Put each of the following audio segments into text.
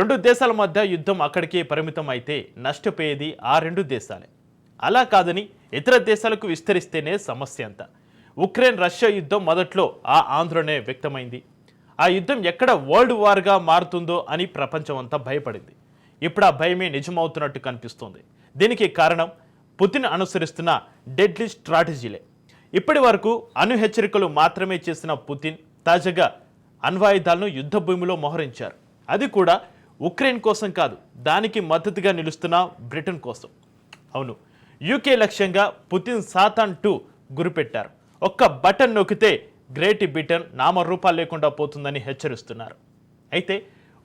రెండు దేశాల మధ్య యుద్ధం అక్కడికే పరిమితం అయితే నష్టపోయేది ఆ రెండు దేశాలే. అలా కాదని ఇతర దేశాలకు విస్తరిస్తేనే సమస్య అంతా. ఉక్రెయిన్ రష్యా యుద్ధం మొదట్లో ఆ ఆందోళనే వ్యక్తమైంది. ఆ యుద్ధం ఎక్కడ వరల్డ్ వార్గా మారుతుందో అని ప్రపంచం అంతా భయపడింది. ఇప్పుడు ఆ భయమే నిజమవుతున్నట్టు కనిపిస్తోంది. దీనికి కారణం పుతిన్ అనుసరిస్తున్న డెడ్లీ స్ట్రాటజీలే. ఇప్పటి వరకు అణు హెచ్చరికలు మాత్రమే చేసిన పుతిన్ తాజాగా అణ్వాయుధాలను యుద్ధ భూమిలో మోహరించారు. అది కూడా ఉక్రెయిన్ కోసం కాదు దానికి మద్దతుగా నిలుస్తున్న బ్రిటన్ కోసం. అవును యూకే లక్ష్యంగా పుతిన్ సాతాన్ టూ గురిపెట్టారు. ఒక్క బటన్ నొక్కితే గ్రేట్ బ్రిటన్ నామరూపాలు లేకుండా పోతుందని హెచ్చరిస్తున్నారు. అయితే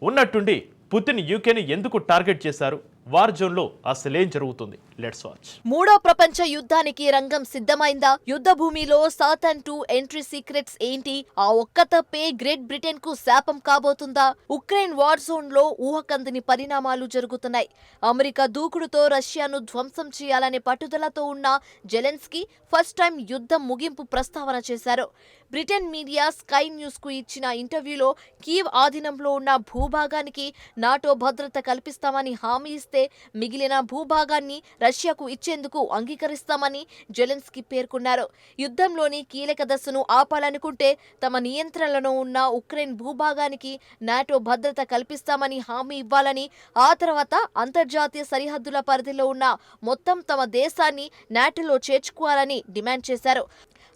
ఉన్నట్టుండి పుతిన్ యూకేని ఎందుకు టార్గెట్ చేశారు? వార్ జోన్లో అసలేం జరుగుతుంది? లెట్స్ వాచ్ మూడో ప్రపంచ యుద్ధానికి రంగం సిద్ధమైందా? యుద్ధ భూమిలో సాతన్ టూ ఎంట్రీ సీక్రెట్స్ ఏంటి? ఆ ఒక్క తప్పే గ్రేట్ బ్రిటన్కు శాపం కాబోతుందా? ఉక్రెయిన్ వార్ జోన్లో ఊహకందని పరిణామాలు జరుగుతున్నాయి. అమెరికా దూకుడుతో రష్యాను ధ్వంసం చేయాలనే పట్టుదలతో ఉన్న జెలెన్స్కీ ఫస్ట్ టైం యుద్ధం ముగింపు ప్రస్తావన చేశారు. బ్రిటన్ మీడియా స్కై న్యూస్కు ఇచ్చిన ఇంటర్వ్యూలో కీవ్ ఆధీనంలో ఉన్న భూభాగానికి నాటో భద్రత కల్పిస్తామని హామీ ఇస్తే మిగిలిన భూభాగాన్ని రష్యాకు ఇచ్చేందుకు అంగీకరిస్తామని జెలెన్స్కీ పేర్కొన్నారు. యుద్ధంలోని కీలక దశను ఆపాలనుకుంటే తమ నియంత్రణలో ఉన్న ఉక్రెయిన్ భూభాగానికి నాటో భద్రత కల్పిస్తామని హామీ ఇవ్వాలని ఆ తర్వాత అంతర్జాతీయ సరిహద్దుల పరిధిలో ఉన్న మొత్తం తమ దేశాన్ని నాటోలో చేర్చుకోవాలని డిమాండ్ చేశారు.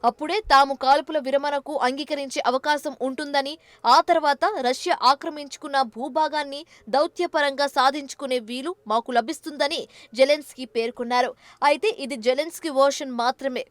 అప్పుడే తాము కాల్పుల విరమణకు అంగీకరించే అవకాశం ఉంటుందని ఆ తర్వాత రష్యా ఆక్రమించుకున్న భూభాగాన్ని దౌత్యపరంగా సాధించుకునే వీలు మాకు లభిస్తుందని జెలెన్స్కీ పేర్కొన్నారు. అయితే ఇది జెలెన్స్కీ వర్షన్ మాత్రమే.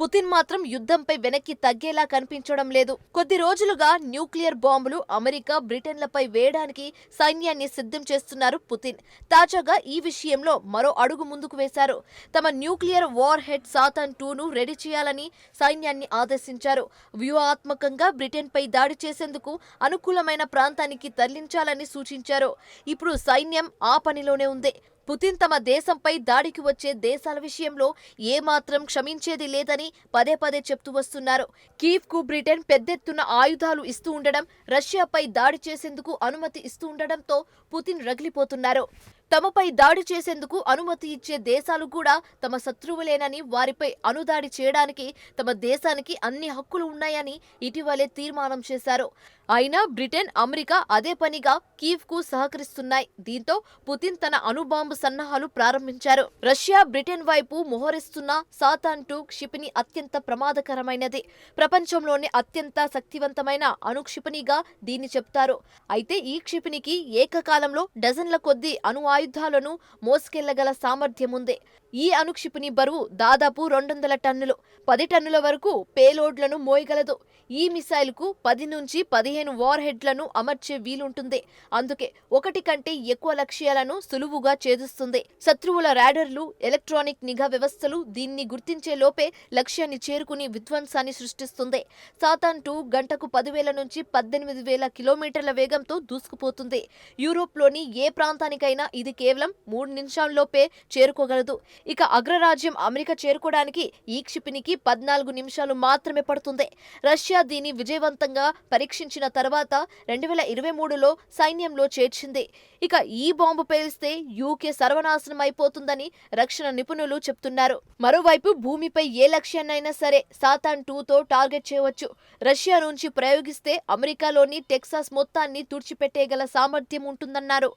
పుతిన్ మాత్రం యుద్ధంపై వెనక్కి తగ్గేలా కనిపించడం లేదు. కొద్ది రోజులుగా న్యూక్లియర్ బాంబులు అమెరికా బ్రిటన్లపై వేయడానికి సైన్యాన్ని సిద్ధం చేస్తున్నారు పుతిన్. తాజాగా ఈ విషయంలో మరో అడుగు ముందుకు వేశారు. తమ న్యూక్లియర్ వార్ హెడ్ సాతన్ టూను రెడీ చేయాలని సైన్యాన్ని ఆదేశించారు. వ్యూహాత్మకంగా బ్రిటన్పై దాడి చేసేందుకు అనుకూలమైన ప్రాంతానికి తరలించాలని సూచించారు. ఇప్పుడు సైన్యం ఆ పనిలోనే ఉంది. పుతిన్ తమ దేశంపై దాడికి వచ్చే దేశాల విషయంలో ఏమాత్రం క్షమించేది లేదని పదే పదే చెప్తూ వస్తున్నారు. కీవ్కు బ్రిటన్ పెద్దెత్తున ఆయుధాలు ఇస్తూ ఉండడం రష్యాపై దాడి చేసేందుకు అనుమతి ఇస్తూ ఉండడంతో పుతిన్ రగిలిపోతున్నారు. తమపై దాడి చేసేందుకు అనుమతి ఇచ్చే దేశాలు కూడా తమ శత్రువులేనని వారిపై అనుదాడి చేయడానికి తమ దేశానికి అన్ని హక్కులు ఉన్నాయని ఇటీవలే తీర్మానం చేశారు. అయినా బ్రిటన్ అమెరికా అదే పనిగా కీవ్కు సహకరిస్తున్నాయి. దీంతో పుతిన్ తన అణుబాంబు సన్నాహాలు ప్రారంభించారు. రష్యా బ్రిటన్ వైపు మోహరిస్తున్న సాతాన్ టూ క్షిపణి అత్యంత ప్రమాదకరమైనది. ప్రపంచంలోనే అత్యంత శక్తివంతమైన అణుక్షిపణిగా దీన్ని చెప్తారు. అయితే ఈ క్షిపణికి ఏకకాలంలో డజన్ల కొద్దీ అణు ఆయుధాలను మోసుకెళ్ళగల సామర్థ్యం ఉంది. ఈ అణుక్షిపణి బరువు దాదాపు రెండొందల టన్నులు. పది టన్నుల వరకు పేలోడ్లను మోయగలదు. ఈ మిసైల్కు పది నుంచి పదిహేను వార్ హెడ్లను అమర్చే వీలుంటుంది. అందుకే ఒకటి కంటే ఎక్కువ లక్ష్యాలను సులువుగా ఛేదిస్తుంది. శత్రువుల రాడర్లు ఎలక్ట్రానిక్ నిఘా వ్యవస్థలు దీన్ని గుర్తించే లోపే లక్ష్యాన్ని చేరుకుని విధ్వంసాన్ని సృష్టిస్తుంది. సాతాన్ టూ గంటకు పదివేల నుంచి పద్దెనిమిది వేల కిలోమీటర్ల వేగంతో దూసుకుపోతుంది. యూరోప్లోని ఏ ప్రాంతానికైనా ఇది కేవలం మూడు నిమిషాల్లోపే చేరుకోగలదు. ఇక అగ్రరాజ్యం అమెరికా చేరుకోవడానికి ఈ క్షిపణికి పద్నాలుగు నిమిషాలు మాత్రమే పడుతుంది. రష్యా దీన్ని విజయవంతంగా పరీక్షించిన తర్వాత రెండు వేల ఇరవై మూడులో సైన్యంలో చేర్చింది. ఇక ఈ బాంబు పేలిస్తే యూకే సర్వనాశనం అయిపోతుందని రక్షణ నిపుణులు చెప్తున్నారు. మరోవైపు భూమిపై ఏ లక్ష్యాన్నైనా సరే సాతాన్ టూతో టార్గెట్ చేయవచ్చు. రష్యా నుంచి ప్రయోగిస్తే అమెరికాలోని టెక్సాస్ మొత్తాన్ని తుడిచిపెట్టేగల సామర్థ్యం ఉంటుందన్నారు.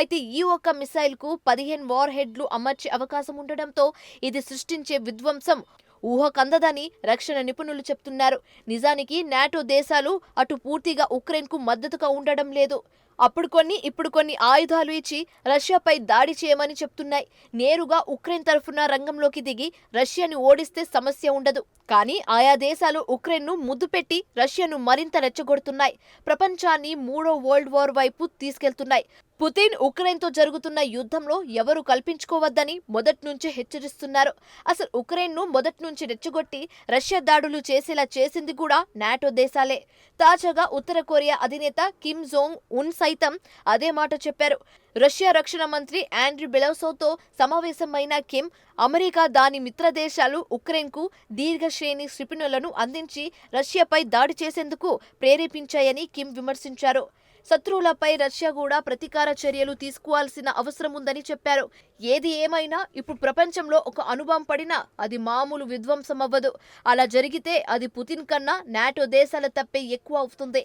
అయితే ఈ ఒక్క మిసైల్కు పదిహేను వార్ హెడ్లు అమర్చే అవకాశం ఉండడంతో ఇది సృష్టించే విధ్వంసం ఊహకందదని రక్షణ నిపుణులు చెప్తున్నారు. నిజానికి నాటో దేశాలు అటు పూర్తిగా ఉక్రెయిన్కు మద్దతుగా ఉండడం లేదు. అప్పుడు కొన్ని ఇప్పుడు కొన్ని ఆయుధాలు ఇచ్చి రష్యాపై దాడి చేయమని చెప్తున్నాయి. నేరుగా ఉక్రెయిన్ తరఫున రంగంలోకి దిగి రష్యాని ఓడిస్తే సమస్య ఉండదు. కానీ ఆయా దేశాలు ఉక్రెయిన్ను ముద్దు పెట్టి రష్యాను మరింత రెచ్చగొడుతున్నాయి. ప్రపంచాన్ని మూడో వరల్డ్ వార్ వైపు తీసుకెళ్తున్నాయి. పుతిన్ ఉక్రెయిన్తో జరుగుతున్న యుద్ధంలో ఎవరు కల్పించుకోవద్దని మొదటి నుంచే హెచ్చరిస్తున్నారు. అసలు ఉక్రెయిన్ను మొదటి నుంచి రెచ్చగొట్టి రష్యా దాడులు చేసేలా చేసింది కూడా నాటో దేశాలే. తాజాగా ఉత్తర కొరియా అధినేత కిమ్ జోంగ్ ఉన్ సైతం అదే మాట చెప్పారు. రష్యా రక్షణ మంత్రి ఆండ్రీ బెలౌసోతో సమావేశమైన కిమ్ అమెరికా దాని మిత్ర దేశాలు ఉక్రెయిన్కు దీర్ఘ శ్రేణి క్షిపణులను అందించి రష్యాపై దాడి చేసేందుకు ప్రేరేపించాయని కిమ్ విమర్శించారు. శత్రువులపై రష్యా కూడా ప్రతీకార చర్యలు తీసుకోవాల్సిన అవసరం ఉందని చెప్పారు. ఏది ఏమైనా ఇప్పుడు ప్రపంచంలో ఒక అనుభవం పడినా అది మామూలు విధ్వంసం అవ్వదు అలా జరిగితే అది పుతిన్ కన్నా నాటో దేశాల తప్పే ఎక్కువ అవుతుంది.